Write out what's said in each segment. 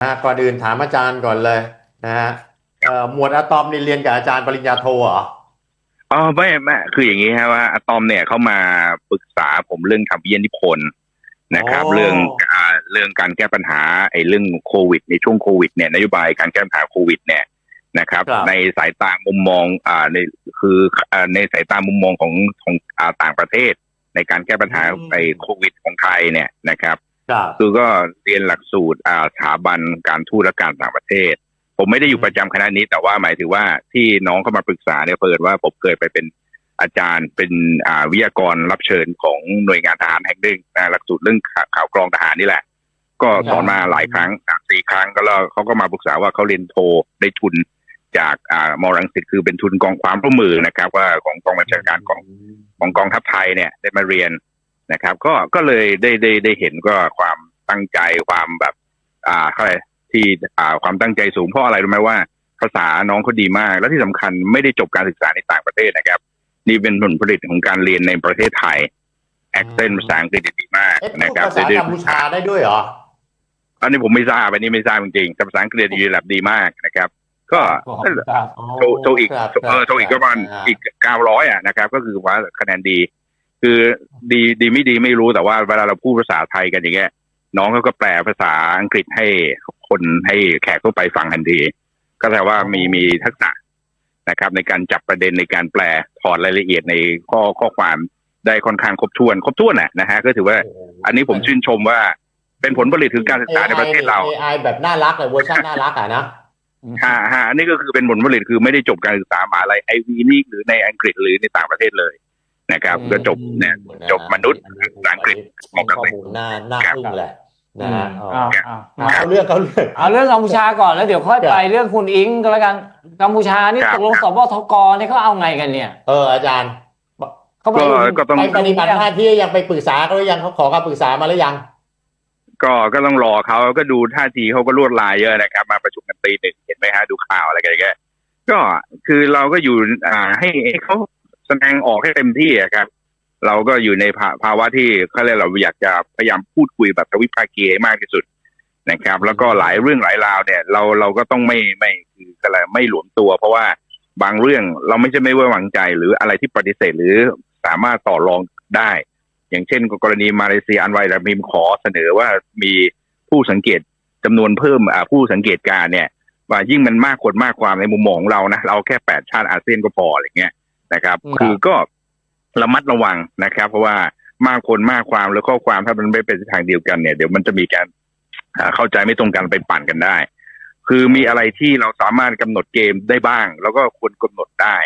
นะฮะก่อนอื่นถามอาจารย์ก่อนเลยนะฮะเอ่อหมวดอะตอมนี่เรียนกับอาจารย์ปริญญาโทเหรออ๋อไม่ไม่คืออย่างนี้ฮะว่าอะตอมเนี่ยเขามาปรึกษาผมเรื่องทำวิทยานิพนธ์นะครับ เรื่องอ่าเรื่องการแก้ปัญหาไอ้เรื่องโควิด ในช่วงโควิดเนี่ยนโยบายการแก้ปัญหาโควิด เนี่ยนะครับ ในสายตามุมมองอ่าในคืออ่าในสายตามุมมองของของอ่าต่างประเทศ ในการแก้ปัญหาไอ้โควิดของไทยเนี่ยนะครับ คือก็เรียนหลักสูตรอาสถาบันการทูตและการต่างประเทศ ผมไม่ได้อยู่ประจำคณะนี้ แต่ว่าหมายถึงว่าที่น้องเข้ามาปรึกษาเนี่ยเปิดว่าผมเคยไปเป็นอาจารย์เป็นอ่าวิทยากรรับเชิญของหน่วยงานทหารแห่งหนึ่งนะหลักสูตรเรื่องข่าขาวกรองทหารนี่แหละ ก็สอนมาหลายครั้งสามสี่ครั้งก็แล้วเขาก็มาปรึกษาว่าเขาเรียนโทได้ทุนจากอ่ามอรังสิตคือเป็นทุนกองความร่วมมือนะครับ ว่าของกองบัญชาการกองของกองทัพไทยเนี่ยได้มาเรียน นะครับ ก็ก็เลยได้ได้ได้เห็นก็ความตั้งใจความแบบ อ่าเขาเรียกที่อ่าความตั้งใจสูงเพราะอะไรรู้ไหมว่า ภาษาน้องเขาดีมาก และที่สำคัญไม่ได้จบการศึกษาในต่างประเทศนะครับ นี่เป็นผลผลิตของการเรียนในประเทศไทยแอคเซนภาษาอังกฤษดีมากเอ๊ะพูนะดครับภาษากัมพูชาได้ด้วยเหรออันนี้ผมไม่ทราบอันนี้ไม่ทราบจริงๆแต่ภาษาอังกฤษดีระดับดีมากนะครับ ก็ครับโทโทอีกครับเออโทอีกก็ประมาณครับอีกเก้าร้อยอะนะครับ ก็คือว่าคะแนนดี คือดีดีไม่ดีไม่รู้แต่ว่าเวลาเราพูดภาษาไทยกันอย่างเงี้ยน้องเขาก็แปลภาษาอังกฤษให้คนให้แขกทั่วไปฟังทันที ก็แปลว่ามีมีทักษะนะครับ ในการจับประเด็นในการแปลถอดรายละเอียดในข้อข้อความได้ค่อนข้างครบถ้วน ครบถ้วนน่ะนะฮะก็ถือว่า อันนี้ผมชื่นชมว่าเป็นผลผลิตถึงการศึกษาในประเทศเรา AI แบบน่ารักเลยเวอร์ชันน่ารักอะนะฮะฮะอันนี้ก็คือเป็นผลผลิตคือไม่ได้จบการศึกษามหาอะไรไอวีนี่หรือในอังกฤษหรือในต่างประเทศเลย นะครับอืมก็จบเนี่ยจบมนุษย์ภาษาอังกฤษเป็นข้อมูลน่าน่าอึ้งแหละนะฮะเอาอ๋อเอาเอาเรื่องเขาเรื่องเอาเรื่องกัมพูชาก่อนแล้วเดี๋ยวค่อยไปเรื่องคุณอิงก็แล้วกันกัมพูชานี่ครับตกลงสบทกเนี่ยเขาเอาไงกันเนี่ย เอออาจารย์เขาไปก็ก็ต้องไปปฏิบัติหน้าที่ยังไปปรึกษาเขาหรือยังเขาขอคำปรึกษามาหรือยัง ก็ก็ต้องรอเขาก็ดูท่าทีเขาก็ลวดลายเยอะนะครับ มาประชุมกันตีหนึ่งเห็นไหมฮะดูข่าวอะไรกันอย่างเงี้ยก็คือเราก็อยู่อ่าให้ให้เขา แสดงออกให้เต็มที่อะครับ เราก็อยู่ในภาวะที่เขาเรียกเราอยากจะพยายามพูดคุยแบบทวิภาคีให้มากที่สุดนะครับ แล้วก็หลายเรื่องหลายราวเนี่ย เราเราก็ต้องไม่ไม่คืออะไรไม่หลวมตัว เพราะว่าบางเรื่องเราไม่ใช่ไม่ไว้วางใจหรืออะไรที่ปฏิเสธหรือสามารถต่อรองได้ อย่างเช่น กรณีมาเลเซียอันไวรามิมขอเสนอว่ามีผู้สังเกตจำนวนเพิ่มผู้สังเกตการเนี่ยว่ายิ่งมันมากคนมากความในมุมมองของเรานะ เราแค่แปดชาติอาเซียนก็พออะไรเงี้ย นะครับครับ คือก็ระมัดระวังนะครับ เพราะว่ามากคนมากความแล้วข้อความถ้ามันไม่เป็นทางเดียวกันเนี่ยเดี๋ยวมันจะมีการอ่าเข้าใจไม่ตรงกันไปปั่นกันได้ คือมีอะไรที่เราสามารถกำหนดเกมได้บ้าง แล้วก็ควรกำหนดได้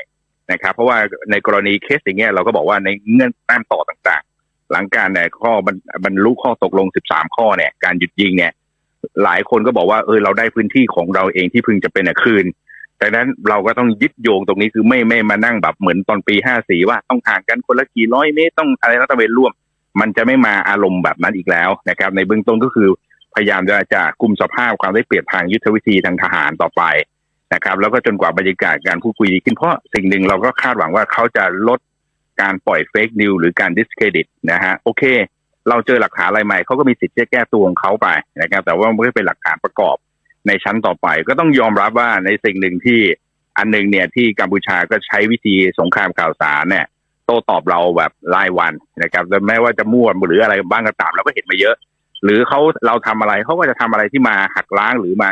นะครับ เพราะว่าในกรณีเคสอย่างเงี้ยเราก็บอกว่าในเงื่อนแต้มต่อต่างๆ หลังการเนี่ยข้อบรรบรรลุข้อตกลง 13 ข้อเนี่ย การหยุดยิงเนี่ย หลายคนก็บอกว่าเออเราได้พื้นที่ของเราเองที่พึงจะเป็นอะคืน ดังนั้นเราก็ต้องยึดโยงตรงนี้คือไม่ไม่มานั่งแบบเหมือนตอนปี54ว่าต้องห่างกันคนละกี่ร้อยเมตรต้องอะไรรัฐเวนร่วม มันจะไม่มาอารมณ์แบบนั้นอีกแล้วนะครับ ในเบื้องต้นก็คือพยายามจะจะกลุ่มสภาพความได้เปรียบทางยุทธวิธีทางทหารต่อไปนะครับ แล้วก็จนกว่าบรรยากาศการพูดคุยดีขึ้นเพราะสิ่งหนึ่งเราก็คาดหวังว่าเขาจะลดการปล่อยเฟกนิวหรือการดิสเครดิตนะฮะโอเค เราเจอหลักฐานอะไรใหม่เขาก็มีสิทธิ์จะแก้ตัวของเขาไปนะครับ แต่ว่าไม่ได้เป็นหลักฐานประกอบ ในชั้นต่อไป ก็ต้องยอมรับว่าในสิ่งหนึ่งที่อันหนึ่งเนี่ยที่กัมพูชาก็ใช้วิธีสงครามข่าวสารเนี่ยโต้ตอบเราแบบรายวันนะครับแต่แม้ว่าจะมั่วหรืออะไรบ้างก็ตามเราก็เห็นมาเยอะ หรือเขาเราทำอะไรเขาก็จะทำอะไรที่มาหักล้างหรือมา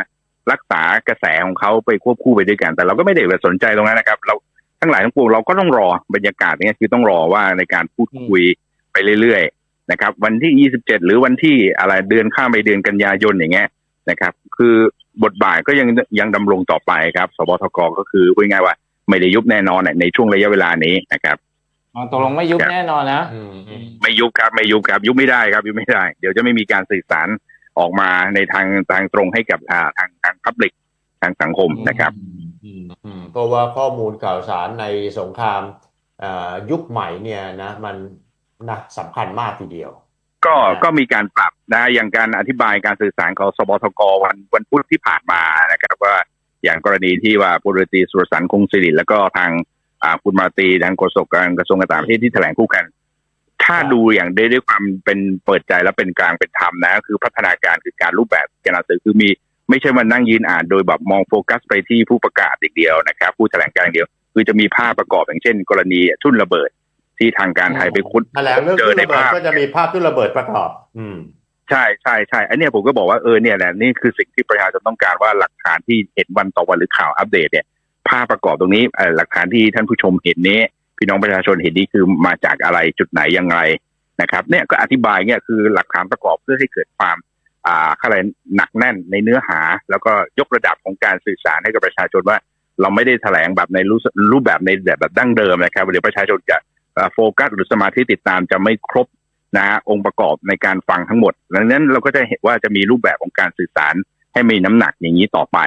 รักษากระแสของเขาไปควบคู่ไปด้วยกัน แต่เราก็ไม่ได้ไปสนใจตรงนั้นนะครับ เราทั้งหลายทั้งปวงเราก็ต้องรอบรรยากาศเนี้ยคือต้องรอว่าในการพูดคุยไปเรื่อยๆนะครับ วันที่ 27 หรือวันที่อะไรเดือนข้ามไปเดือนกันยายนอย่างเงี้ยนะครับ คือ บทบาทก็ยังยังดำรงต่อไปครับ สบทกก็คือพูดง่ายๆว่าไม่ได้ยุบแน่นอนในช่วงระยะเวลานี้นะครับอ๋อตกลงไม่ยุบครับแน่นอนนะอืมอืมไม่ยุบครับไม่ยุบครับ ยุบไม่ได้ครับ ยุบไม่ได้ เดี๋ยวจะไม่มีการสื่อสารออกมาในทางทางตรงให้กับอ่าทางทางพับลิกทางสังคมนะครับอืมอืมเพราะว่าข้อมูลข่าวสารในสงครามเอ่อยุคใหม่เนี่ยนะ มันนะสำคัญมากทีเดียว ก็ครับก็มีการปรับนะอย่างการอธิบายการสื่อสารของสบทกวันวันพุธที่ผ่านมานะครับว่าอย่างกรณีที่ว่าพลเรือตรีสุรสันต์คงสิริแล้วก็ทางอ่าคุณมาตรีทางโฆษกการกระทรวงการต่างประเทศที่แถลงคู่กัน ถ้าครับดูอย่างได้ด้วยความเป็นเปิดใจและเป็นกลางเป็นธรรมนะ คือพัฒนาการคือการรูปแบบการสื่อคือมีไม่ใช่มานั่งยืนอ่านโดยแบบมองโฟกัสไปที่ผู้ประกาศอย่างเดียวนะครับ ผู้แถลงการอย่างเดียว คือจะมีภาพประกอบอย่างเช่น กรณีทุ่นระเบิด ที่ทางการไทยไปคุดแถลงเรื่องเจทุ่อนในระเบิดภาพก็จะมีภาพทุ่นระเบิดประกอบ อืมใช่ใช่ใช่อันเนี้ยผมก็บอกว่าเออเนี่ยแหละนี่คือสิ่งที่ประชาชนต้องการว่าหลักฐานที่เห็นวันต่อวันหรือข่าวอัปเดตเนี่ยภาพประกอบตรงนี้เอ่อหลักฐานที่ท่านผู้ชมเห็นนี้ พี่น้องประชาชนเห็นนี้คือมาจากอะไรจุดไหนยังไงนะครับเนี่ยก็อธิบายเนี่ยคือหลักฐานประกอบเพื่อให้เกิดความอ่าอะไรหนักแน่นในเนื้อหา แล้วก็ยกระดับของการสื่อสารให้กับประชาชนว่า เราไม่ได้แถลงแบบในรูปรูปแบบในแบบแบบดั้งเดิมนะครับเดี๋ยวประชาชนจะเอ่อ โฟกัสหรือสมาธิติดตามจะไม่ครบนะฮะองค์ประกอบในการฟังทั้งหมดดังนั้นเราก็จะเห็นว่าจะมีรูปแบบของการสื่อสารให้มีน้ำหนักอย่างนี้ต่อไป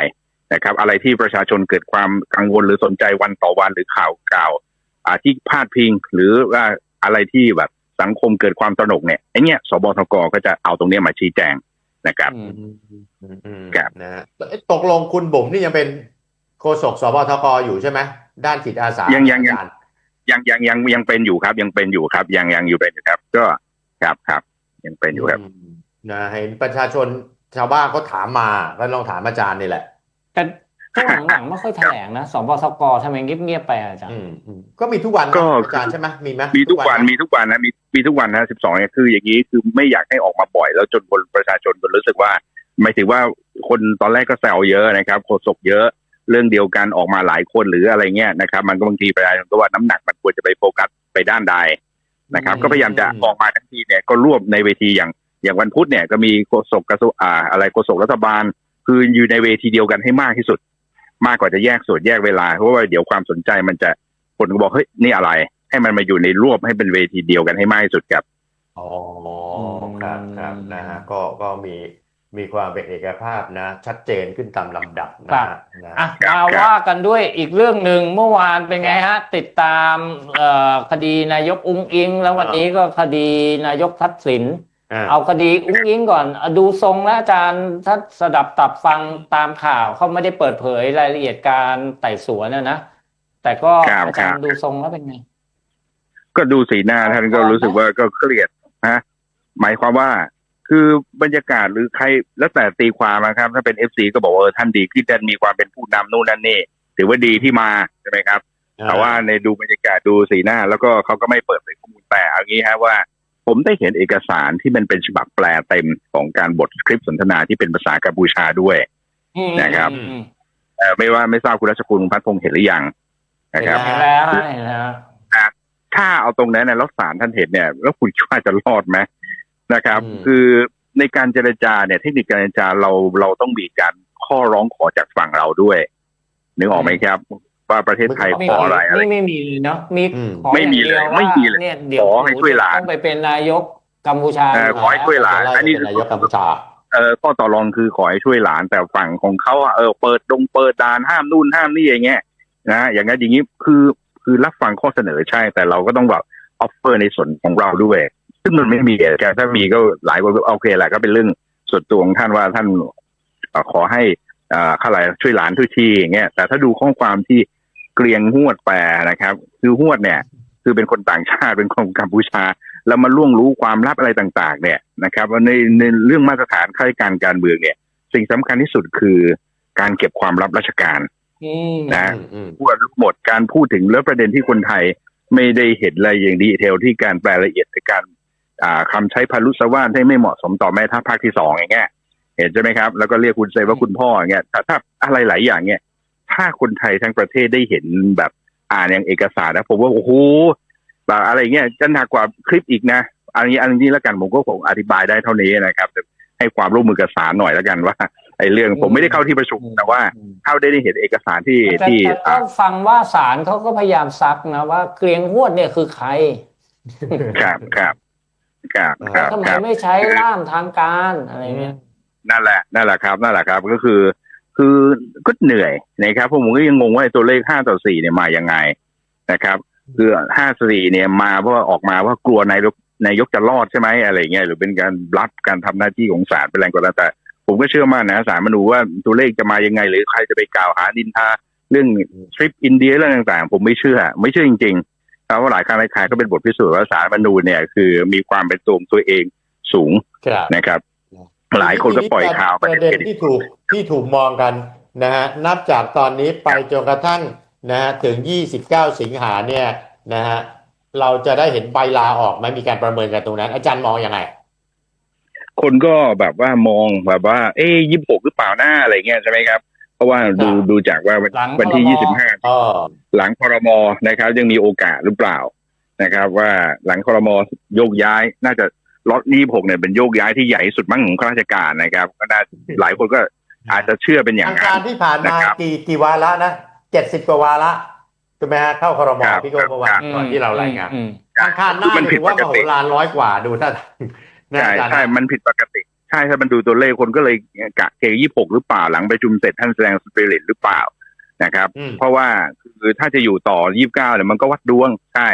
นะครับ อะไรที่ประชาชนเกิดความกังวลหรือสนใจวันต่อวันหรือข่าวกล่าวอ่าที่พาดพิงหรือว่าอะไรที่แบบสังคมเกิดความตระหนกเนี่ยไอเนี้ยสบทกก็จะเอาตรงเนี้ยมาชี้แจงนะครับอืมอืมอืมอืมครับนะฮะเอ๊ะตกลงคุณบุ๋มนี่ยังเป็นโฆษกสบทกอยู่ใช่ไหมด้านจิตอาสายังยังยังอาจาร ยังยังยังยังเป็นอยู่ครับ ยังเป็นอยู่ครับ ยังยังอยู่เป็นอยู่ครับ ก็ครับครับ ยังเป็นอยู่ครับอืมนะเห็นประชาชนชาวบ้านเขาถามมาก็ลองถามอาจารย์นี่แหละ แต่ช่วงหลังๆไม่ค่อยแถลงนะสบสกทำไมเงียบๆไปอะอาจารย์อืมอืมก็มีทุกวันนะก็อาจารย์ใช่ไหมมีไหมมีทุกวันไหมีทุกวันนะมีมีทุกวันนะสิบสองเนี่ยคืออย่างนี้คือไม่อยากให้ออกมาบ่อย แล้วจนคนประชาชนจนรู้สึกว่าหมายถึงว่าคนตอนแรกก็แซวเยอะนะครับโฆษกเยอะ เรื่องเดียวกันออกมาหลายคนหรืออะไรเงี้ยนะครับ มันก็บางทีประชาชนก็ว่าน้ำหนักมันควรจะไปโฟกัสไปด้านใดนะครับอืมก็พยายามจะออกมาทั้งทีเนี่ยก็รวบในเวทีอย่างอย่างวันพุธเนี่ยก็มีโฆษกกระทรวงอ่าอะไรโฆษกรัฐบาล คืออยู่ในเวทีเดียวกันให้มากที่สุด มากกว่าจะแยกส่วนแยกเวลาเพราะว่าเดี๋ยวความสนใจมันจะคนก็บอกเฮ้ยนี่อะไร ให้มันมาอยู่ในรวบให้เป็นเวทีเดียวกันให้มากที่สุดครับอ๋อครับครับนะฮะก็ก็มี มีความเป็นเอกภาพนะ ชัดเจนขึ้นตามลำดับนะฮะนะอะครับมาครับว่ากันด้วยอีกเรื่องหนึ่งเมื่อวานเป็นไงฮะ ติดตามเอ่อคดีนายกอุ้งอิง แล้ววันนี้ก็คดีนายกทักษิณอ่าเอาคดีอุ้งอิงก่อนเอาดูทรงแล้วอาจารย์ถ้าสดับตับฟังตามข่าวเขาไม่ได้เปิดเผยรายละเอียดการไต่สวนนะนะแต่ก็ครับอาจารครัย์บดูทรงแล้วเป็นไง ก็ดูสีหน้าท่านก็รู้สึกว่าก็เครียดนะหมายความว่า คือบรรยากาศหรือใครแล้วแต่ตีความนะครับ ถ้าเป็นเอฟซีก็บอกว่าเออท่านดีที่ท่านมีความเป็นผู้นำนู่นนั่นนี่ถือว่าดีที่มาใช่ไหมครับ แต่ว่าในดูบรรยากาศดูสีหน้า แล้วก็เขาก็ไม่เปิดเผยข้อมูลแต่เอางี้ฮะว่า ผมได้เห็นเอกสารที่มันเป็นฉบับแปลเต็มของการบทคลิปสนทนาที่เป็นภาษากัมพูชาด้วยอืมนะครับอืมเอ่อไม่ว่าไม่ทราบคุณรัชกุลคุณพัฒพงศ์เห็นหรือยังนะครับเห็นแล้วฮะเห็นแล้วถ้าเอาตรงนั้นนะแล้วศาลท่านเห็นเนี่ย แล้วคุณคิดว่าจะรอดไหม นะครับอืมคือในการเจรจาเนี่ย เทคนิคการเจรจาเราเราต้องมีการข้อร้องขอจากฝั่งเราด้วยนึกออกไหมครับ ว่าประเทศไทยไม่ขออะไรอะไรไม่ไม่มีเลยเนาะมีอืมขอไม่มีอย่างดีวเลยว่าไม่มีเลยเนี่ยเดี๋ยวขอให้ช่วยหลานต้องไปเป็นนายกกัมพูชาเออขอให้ช่วยหลานอันนี้เป็นนายกกัมพูชาเออข้อต่อรองคือขอให้ช่วยหลานแต่ฝั่งของเขาอะเออเปิดดงเปิดด่านห้ามนู่นห้ามนี่อย่างเงี้ยนะอย่างนั้นอย่างนี้คือคือรับฟังข้อเสนอใช่แต่เราก็ต้องแบบออฟเฟอร์ในส่วนของเราด้วย ซึ่งมันไม่มีอะแต่ถ้ามีก็หลายคนก็โอเคแหละก็เป็นเรื่องส่วนตัวของท่านว่าท่านเอ่อขอให้อ่าข้าไรช่วยหลานทุกทีอย่างเงี้ยแต่ถ้าดูข้อความที่เกรียงหวดแปลนะครับ คือหวดเนี่ย คือเป็นคนต่างชาติเป็นคนกัมพูชา แล้วมาล่วงรู้ความลับอะไรต่าง ๆ เนี่ยนะครับว่าในในเรื่องมาตรฐานข้าราชการการเมืองเนี่ย สิ่งสำคัญที่สุดคือการเก็บความลับราชการอืมนะอืมอืมพูดหมดการพูดถึงแล้วประเด็นที่คนไทยไม่ได้เห็นอะไรอย่างดีเทลที่การแปลละเอียดในการ อ่าคำใช้พารุสว่านที่ไม่เหมาะสมต่อแม่ทัพภาคที่สองอย่างเงี้ยเห็นใช่ไหมครับ แล้วก็เรียกคุณเซว่าคุณพ่ออย่างเงี้ยแต่ถ้าอะไรหลายอย่างเนี่ยถ้าคนไทยทั้งประเทศได้เห็นแบบอ่านอย่างเอกสารนะผมว่าโอ้โหแบบอะไรเงี้ยจะหนักกว่าคลิปอีกนะอันนี้อันนี้แล้วกันผมก็คงอธิบายได้เท่านี้นะครับแต่ให้ความร่วมมือกับศาลหน่อยแล้วกันว่าไอ้เรื่องผมไม่ได้เข้าที่ประชุมแต่ว่าเข้าได้ได้เห็นเอกสารที่แต่ที่แต่อ่าก็ฟังว่าศาลเขาก็พยายามซักนะว่าเกรียงหวดเนี่ยคือใคร ครับครับ ครับครับทำไมครับไม่ใช้ล่ามทางการอะไรเงี้ยนั่นแหละนั่นแหละครับนั่นแหละครับก็คือ คือก็เหนื่อยนะครับผมก็ยังงงว่าไอ้ตัวเลขห้าต่อสี่เนี่ยมายังไงนะครับคือห้าสี่เนี่ยมาเพราะว่าออกมาว่ากลัวนายกนายกจะรอดใช่ไหมอะไรเงี้ยหรือเป็นการรับการทำหน้าที่ของศาลเป็นแรงกดดันแต่ผมก็เชื่อมั่นนะศาลมาดูว่าตัวเลขจะมายังไง หรือใครจะไปกล่าวหาดินทาเรื่องทริปอินเดียเรื่องต่างๆ ผมไม่เชื่อ ไม่เชื่อจริง ๆ เพราะว่าหลายครั้งหลายคราวก็เป็นบทพิสูจน์ว่าศาลมนูญเนี่ย คือมีความเป็นตัวของตัวเองสูงครับนะครับ หลายคนก็ปล่อยข่าวปประระเด็เด็นนที่ถูกที่ถูกมองกันนะฮะนับจากตอนนี้ไปจนกระทั่งนะฮะถึง 29 สิงหาเนี่ยนะฮะเราจะได้เห็นใบลาออกไหมมีการประเมินกันตรงนั้น อาจารย์มองยังไง คนก็แบบว่ามองแบบว่า เอ้ยี่หกหรือเปล่าหน้าอะไรเงี้ยใช่ไหมครับ เพราะว่าดูครับดูจากว่าวันหลังวันที่พรบยี่สิบห้าอ๋อหลังคอรมอนะครับ ยังมีโอกาสหรือเปล่านะครับ ว่าหลังคอรมอโยกย้ายน่าจะล็อตนี้หกเนี่ยเป็นโยกย้ายที่ใหญ่ที่สุดมั้งของข้าราชการนะครับ ก็น่าหลายคนก็อาจจะเชื่อเป็นอย่างทางนั้การนที่ผ่านมานะครับกี่กี่วาระนะเจ็ดสิบกว่าวาระถูกไหมฮะเข้าครมครับพี่โก้เมื่อวานครับก่อนที่เรารายงานอืมทางการหน้ามันเนี่ยผิถืดอว่าปมกโหติฬารร้อยกว่าดูท่าทางนะใช่อาจารย์ใช่นะมันผิดปกติใช่ถ้ามันดูตัวเลขคนก็เลยกะเกยี่หกหรือเปล่าหลังประชุมเสร็จท่านแสดงสปิริตหรือเปล่านะครับอืมเพราะว่าคือถ้าจะอยู่ต่อยี่บเก้าเนี่ยมันก็วัดดวงใช่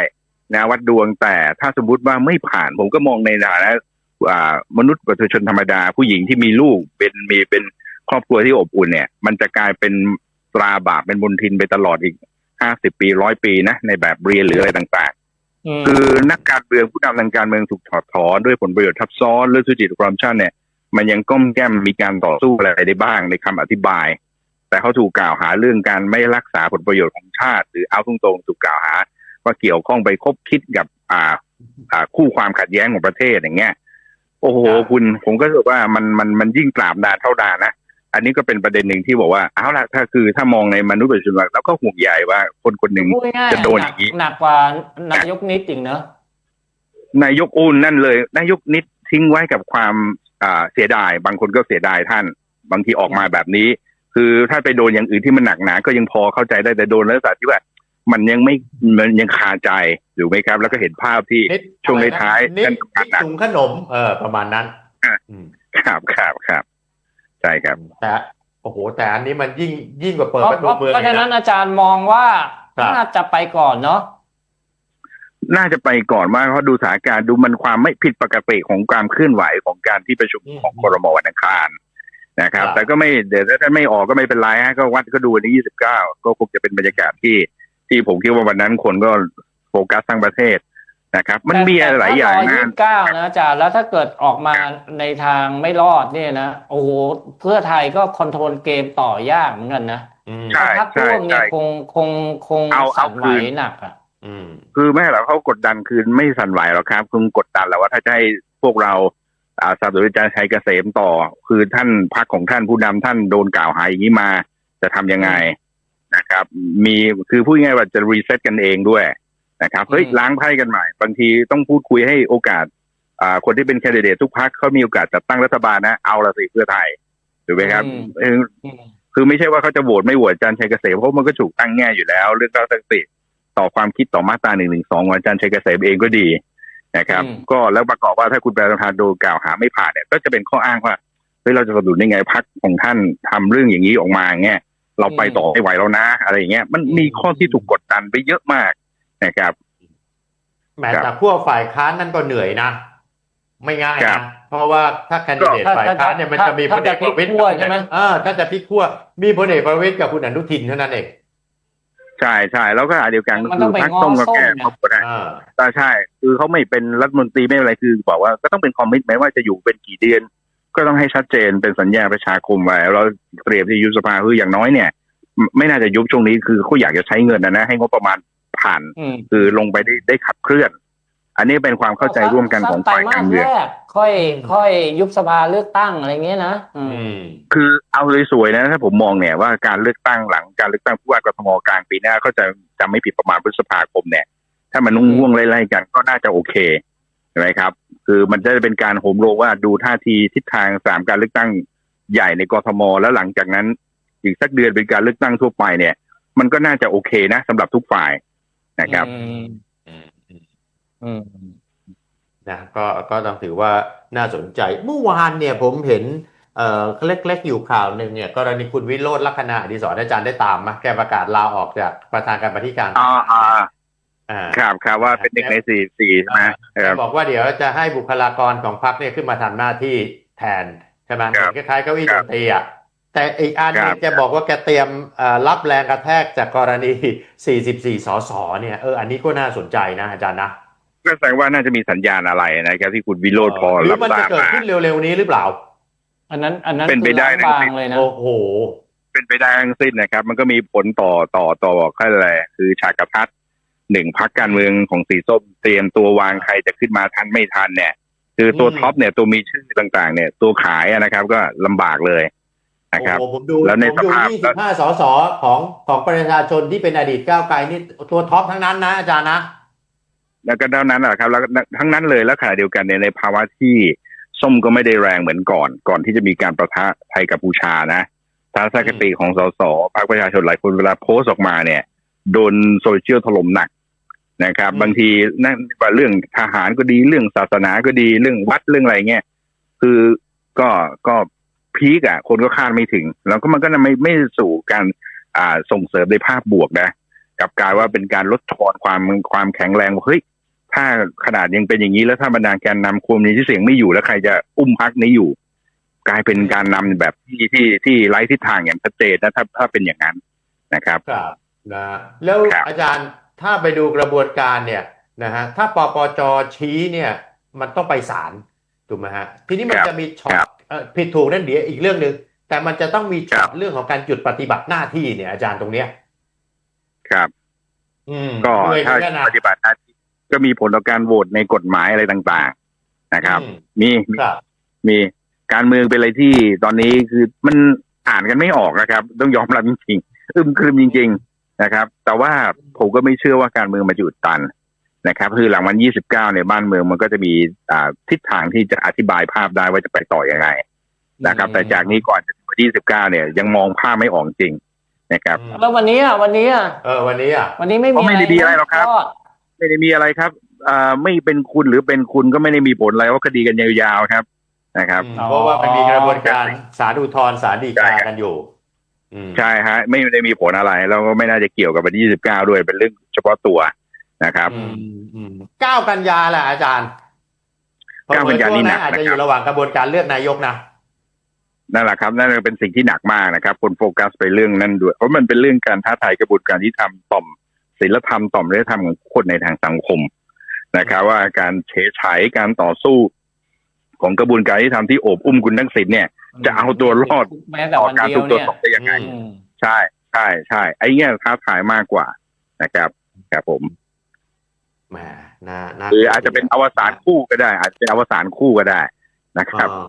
นะวัดดวงแต่ถ้าสมมติว่าไม่ผ่านผมก็มองในฐานะอ่ามนุษย์ประชาชนธรรมดาผู้หญิงที่มีลูกเป็นมีเป็นครอบครัวที่อบอุ่นเนี่ย มันจะกลายเป็นตราบาปเป็นบนทินไปตลอดอีกห้าสิบปีร้อยปีนะในแบบเรียนหรืออะไรต่างอืมๆคือนักการเมืองผู้นำทางการเมืองถูกถอดถอนด้วยผลประโยชน์ทับซ้อนหรือทุจริตคอร์รัปชันเนี่ย มันยังก้มแก้มมีการต่อสู้อะไรได้บ้างในคำอธิบาย แต่เขาถูกกล่าวหาเรื่องการไม่รักษาผลประโยชน์ของชาติ หรือเอาตรงๆถูกกล่าวหา ว่าเกี่ยวข้องไปคบคิดกับอ่าอ่าคู่ความขัดแย้งของประเทศอย่างเงี้ยโอ้โหครับคุณผมก็รู้สึกว่ามันมันมันยิ่งกราบดานเท่าดานนะอันนี้ก็เป็นประเด็นหนึ่งที่บอกว่าเอาละถ้าคือถ้ามองในมนุษย์ปัจจุบันแล้วก็ห่วงใยว่าคนคนหนึ่งพูดง่ายจะโดนหอนัย่างนี้หนักกว่านายกนิดอีกเนอะนายกอุ่นนั่นเลย นายกนิดทิ้งไว้กับความอ่า เสียดาย บางคนก็เสียดายท่าน บางทีออกมาแบบนี้ คือถ้าไปโดนอย่างอื่นที่มันหนักหนา ก็ยังพอเข้าใจได้แต่โดนแล้วสาที่ว่า มันยังไม่มันยังคาใจอยู่ไหมครับ แล้วก็เห็นภาพที่นิดช่วงอะไรนะท้ายๆนิดท่านทำงานหนักถุงขนม เออประมาณนั้นอะอืมครับครับครับใช่ครับแต่โอ้โห แต่อันนี้มันยิ่งยิ่งกว่าเปิดเพราะประเพตูราะเมืองเพราะฉะอีกนั้นนะอาจารย์มองว่าครับน่าจะไปก่อนเนาะ น่าจะไปก่อนว่าเพราะดูสถานการณ์ดูมันความไม่ผิดปกติของการเคลื่อนไหวของการที่ประชุมของครมวันอังคารนะครับ แต่ก็ไม่เดี๋ยวถ้าไม่ออกก็ไม่เป็นไรฮะก็วัดก็ดูวันที่ยี่สิบเก้าก็คงจะเป็นบรรยากาศที่ ที่ผมคิดว่าวันนั้นคนก็โฟกัสทั้งประเทศนะครับ มันมีอะไรหลายอย่างแต่นะถ้รเก้านะอาจารย์แล้วถ้าเกิดออกมาในทางไม่รอดเนี่ยนะโอ้โหเพื่อไทยก็คอนโทรลเกมต่อยากเหมือนกันนะอืมใช่พรรคร่วมเนี่ยใช่คงคงคงเอาเอาสั่นไหวคืนหนักอะอืม คือไม่หรอกเขากดดันคือไม่สั่นไหวหรอกครับ คือกดดันแล้วว่าถ้าจะให้พวกเราอ่าสนับสนุนอาจารย์ชัยเกษมต่อ คือท่านพรรคของท่านผู้นำท่านโดนกล่าวหาอย่างนี้มา จะทำยังไงนะครับ มีคือพูดง่ายๆว่าจะรีเซ็ตกันเองด้วยนะครับเฮ้ยอืมล้างไพ่กันใหม่ บางทีต้องพูดคุยให้โอกาสอ่าคนที่เป็นแคนดิเดตทุกพรรคเขามีโอกาสจัดตั้งรัฐบาลนะ เอาละสิเพื่อไทยถูกไหมครับเอออืมคือไม่ใช่ว่าเขาจะโหวตไม่โหวตอาจารย์ชัยเกษมเพราะมันก็ถูกตั้งแง่อยู่แล้ว เรื่องรัฐธรรมนูญ ต่อความคิดต่อมาตราหนึ่งหนึ่งสองของอาจารย์ชัยเกษมเองก็ดีนะครับอืมก็แล้วประกอบว่าถ้าคุณแปรประธานโดนกล่าวหาไม่ผ่านเนี่ยก็จะเป็นข้ออ้างว่าเฮ้ยเราจะสนับสนุนได้ไงพักของท่านทำเรื่องอย่างนี้ออกมาเงี้ยเราไปต่อไม่ไหวแล้วนะ อะไรอย่างเงี้ยมันมีข้อที่ถูกกดดันไปเยอะมากนะครับแม้ครับแต่พวกฝ่ายค้านนั่นก็เหนื่อยนะ ไม่ง่ายครันะบเพราะว่าถ้าแคนดิเดตถ้าฝ่ายค้านเนี่ยมันถ้าจะมีพถ้าลเอกประวิตยจะพลิกขั้วใช่ไหมเออถ้าจะพลิกขั้วมีพลเอกประวิตยกับคุณอนุทินเท่านั้นเอง ใช่ใช่แล้วก็อันเดียวกันก็มันคืต้อองไปพักง้อส้มกับแก่ส้มนะครอบครัวได้อ่า แต่ใช่ คือเขาไม่เป็นรัฐมนตรีไม่เป็นไรคือบอกว่าก็ต้องเป็นคอมมิตแม้ว่าจะอยู่เป็นกี่เดือน ก็ต้องให้ชัดเจนเป็นสัญญาประชาคมไว้เราเตรียมที่ยุบสภาคืออย่างน้อยเนี่ย ไม่ไม่น่าจะยุบช่วงนี้คือเขาอยากจะใช้เงินนะนะให้งบประมาณผ่าน อืม คือลงไปได้ได้ขับเคลื่อน อันนี้เป็นความเข้าใจร่วมกันของฝ่ายการเมืองสัไตรมสแรกค่อย ค่อยยุบสภาเลือกตั้งอะไรเงี้ยนะอืมอืมคือเอาเลยสวยๆนะถ้าผมมองเนี่ยว่าการเลือกตั้งหลังการเลือกตั้งผู้ว่ากทมกลางปีหน้าก็จะจำไม่ผิดประมาณพฤษภาคมเนี่ย ถ้ามันนุ่งห่วงไล่ๆกันก็น่าจะโอเคใช่ไหมครับ คือมันจะเป็นการโฮมโรงว่าดูท่าทีทิศทางสามการเลือกตั้งใหญ่ในกทมแล้วหลังจากนั้น อีกสักเดือนเป็นการเลือกตั้งทั่วไปเนี่ย มันก็น่าจะโอเคนะสำหรับทุกฝ่ายนะครับ อืมอืมอืมอืม นะก็ก็ต้องถือว่าน่าสนใจ เมื่อวานเนี่ยผมเห็นเอ่อเล็กๆอยู่ข่าวหนึ่งเนี่ยกรณีคุณวิโรจน์ลักษณะอดีศรอาจารย์ได้ตามไหมแกประกาศลาออกจากประธานการบธิการอ่าอ่าอ่าครับครับว่าเป็นหนึ่งในสี่สี่ใช่ไหมครับบอกว่าเดี๋ยวจะให้บุคลากรของพรรคเนี่ยขึ้นมาทำหน้าที่แทนใช่ไหมครับคล้ายๆเก้าอี้คดรับนตรีอะแต่อีกอันหนึครังบแกบอกว่าแกเตรียมเอ่อรับแรงกระแทกจากกรณี 44 สสเนี่ยเอออันนี้ก็น่าสนใจนะอาจารย์นะ ก็แสดงว่าน่าจะมีสัญญาณอะไรนะครับที่คุณวิโรธพอหรืรัอบมันทราจะบเกิดมาขึ้นเร็วๆนี้หรือเปล่า อันนั้น อันนั้นเป็นไปคือได้ล้างนะบางเลยนะ โอ้โห เป็นไปได้ทั้งสิ้นนะครับ มันก็มีผลต่อต่อต่อค่อะไรคือฉากกระทัดหนึ่งพักการเมืองของสีส้มเตรียมตัววางใครจะขึ้นมาทันไม่ทันเนี่ย คือตัวอืม ท็อปเนี่ยตัวมีชื่อต่างๆ เนี่ย ตัวขายอะนะครับ ก็ลำบากเลยนะครับ โอ้โหผมดูแล้วในผมดูสภาพยี่สิบห้าสสของของประชาชนที่เป็นอดีตก้าวไกลนี่ตัวท็อปทั้งนั้นนะอาจารย์นะ แล้วก็เท่านั้นแหละครับแล้วก็ทั้งนั้นเลยแล้วขณะเดียวกันเนี่ยในภาวะที่ส้มก็ไม่ได้แรงเหมือนก่อน ก่อนที่จะมีการประทะไทยกัมพูชานะทัศนคติของสสพรรคประชาชนหลายคนเวลาโพสต์ออกมาเนี่ย โดนโซเชียลถล่มหนักนะครับอืมบางทีนั่นว่าเรื่องทหารก็ดีเรื่องศาสนาก็ดีเรื่องวัดเรื่องอะไรเงี้ยคือก็ก็พีกอะ คนก็คาดไม่ถึง แล้วก็มันก็ไม่ไม่สู่การอ่าส่งเสริมในภาพบวกนะกลับกลายว่าเป็นการลดทอนความความแข็งแรงว่าเฮ้ย ถ้าขนาดยังเป็นอย่างนี้แล้วถ้าบรรดาแกนนำคุมนี้ที่เสียงไม่อยู่แล้วใครจะอุ้มพักนี้อยู่ กลายเป็นการนำแบบที่ที่ที่ไร้ทิศทางอย่างชัดเจนนะถ้าถ้าเป็นอย่างนั้นนะครับครับนะแล้วครับอาจารย์ถ้าไปดูกระบวนการเนี่ยนะฮะถ้าปปจชี้เนี่ย มันต้องไปศาลถูกไหมฮะทีนี้มันครับจะมีช็อครัตบเอ่อผิดถูกนั่นเดี๋ยวอีกเรื่องหนึ่งแต่มันจะต้องมีช็อครัตบเรื่องของการหยุดปฏิบัติหน้าที่เนี่ยอาจารย์ตรงเนี้ยครับ อืมก็ด้วยถ้าเหมือนกันนะปฏิบัติหน้าที่ ก็มีผลต่อการโหวตในกฎหมายอะไรต่าง ๆ นะครับ อืม มีมีครับ มีการเมืองเป็นอะไรที่ตอนนี้คือมันอ่านกันไม่ออกนะครับ ต้องยอมรับจริงๆอึมครึมจริง ๆนะครับ แต่ว่าผมก็ไม่เชื่อว่าการเมืองมาจุดตันนะครับ คือหลังวัน 29 เนี่ยบ้านเมืองมันก็จะมีอ่าทิศทางที่จะอธิบายภาพได้ว่าจะไปต่ออยังไง นะครับ แต่จากนี้ก่อนจะถึงวันที่29เนี่ย ยังมองภาพไม่ออกจริงนะครับอืมแล้ววันนี้อะวันนี้อะเออวันนี้อะ วันนี้ไม่มีก็ไม่ได้มีอะไรหรอกครับ ก็ ไม่ได้มีอะไรครับอ่าไม่เป็นคุณหรือเป็นคุณก็ไม่ได้มีผลอะไรว่าคดีกันยาวๆครับนะครับอืมเพราะว่ามันมีกระบวนการศาลอุทธรณ์ศาลฎีใช่กาครับกันอยู่อืมใช่ฮะไม่ได้มีผลอะไร แล้วก็ไม่น่าจะเกี่ยวกับวันที่29 ด้วยเป็นเรื่องเฉพาะตัวนะครับอืมอืมเก้ากันยาแหละอาจารย์เก้ากันยานี่หนักอาจจะนะครับอยู่ระหว่างกระบวนการเลือกนายกนะนั่นแหละครับนั่นเป็นสิ่งที่หนักมากนะครับ คนโฟกัสไปเรื่องนั้นด้วยเพราะมันเป็นเรื่องการท้าทายกระบวนการที่ทำต่อม ศีลธรรมต่อมจริยธรรมของคนในทางสังคมนะครับ ว่าการเฉยฉายการต่อสู้ ของกระบวนการที่ทำที่โอบอุ้มคุณทักษิณเนี่ย จะเอาตัวรอดแม้แต่ต่อวันการเดียถูวกตรวเนี่จยสอบได้ยังไงอือืมใช่ใช่ใช่ไอ้เนี้ยท้าทายมากกว่านะครับครับผมแหมน่าน่าหรืออาจจะเป็นอวสานคู่ก็ได้ อาจจะเป็นอวสานคู่ก็ได้นะครับอ่า